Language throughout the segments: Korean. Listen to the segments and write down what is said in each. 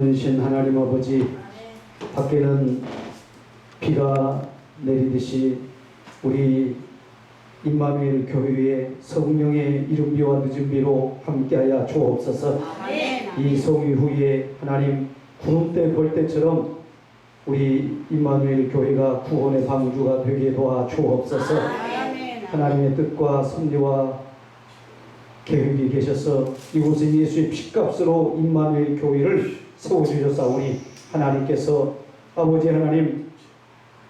신 하나님 아버지 밖에는 비가 내리듯이 우리 임마누엘 교회의 성령의 이른 비와 늦은 비로 함께하여 주옵소서. 이 성위 후에 하나님 구름대 볼 때처럼 우리 임마누엘 교회가 구원의 방주가 되게 도와 주옵소서. 하나님의 뜻과 섭리와 계획이 계셔서 이곳에 예수의 피값으로 임마누엘 교회를 세워주셨사오니 하나님께서 아버지 하나님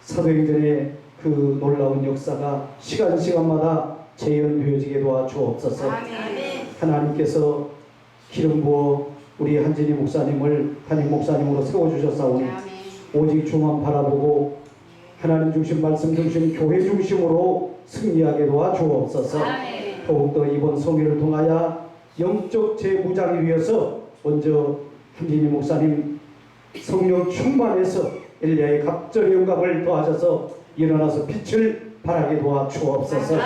사도행전의 그 놀라운 역사가 시간 시간마다 재현되어지게 도와 주옵소서. 하나님께서 기름 부어 우리 한진희 목사님을 담임 목사님으로 세워주셨사오니 오직 주만 바라보고 하나님 중심 말씀 중심 교회 중심으로 승리하게 도와 주옵소서. 더욱더 이번 성회를 통하여 영적 재무장을 위해서 먼저 한진희 목사님 성령 충만해서 엘리야의 갑절의 영감을 더하셔서 일어나서 빛을 발하게 도와 주옵소서.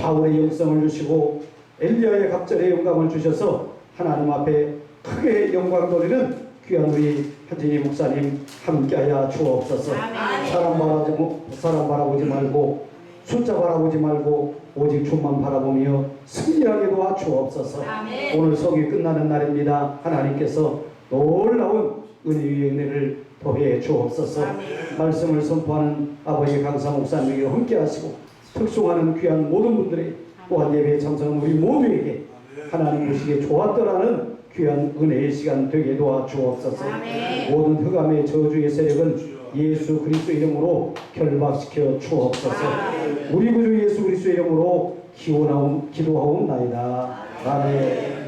바울의 영성을 주시고 엘리야의 갑절의 영감을 주셔서 하나님 앞에 크게 영광 돌리는 귀한 우리 한진희 목사님 함께하여 주옵소서. 사람 바라보지, 사람 바라보지 말고 숫자 바라보지 말고 오직 주만 바라보며 도와 주옵소서. 오늘 성이 끝나는 날입니다. 하나님께서 놀라운 은혜의 은혜를 더해 주옵소서. 말씀을 선포하는 아버지 강사 목사님에게 함께 하시고 특송하는 귀한 모든 분들의 또한 예배에 참석한 우리 모두에게 하나님 보시기에 좋았더라는 귀한 은혜의 시간 되게 도와 주옵소서. 모든 흑암의 저주의 세력은 예수 그리스도 이름으로 결박시켜 주옵소서. 우리 구주 예수 그리스도 이름으로 기원하옵 기도하옵나이다. 아멘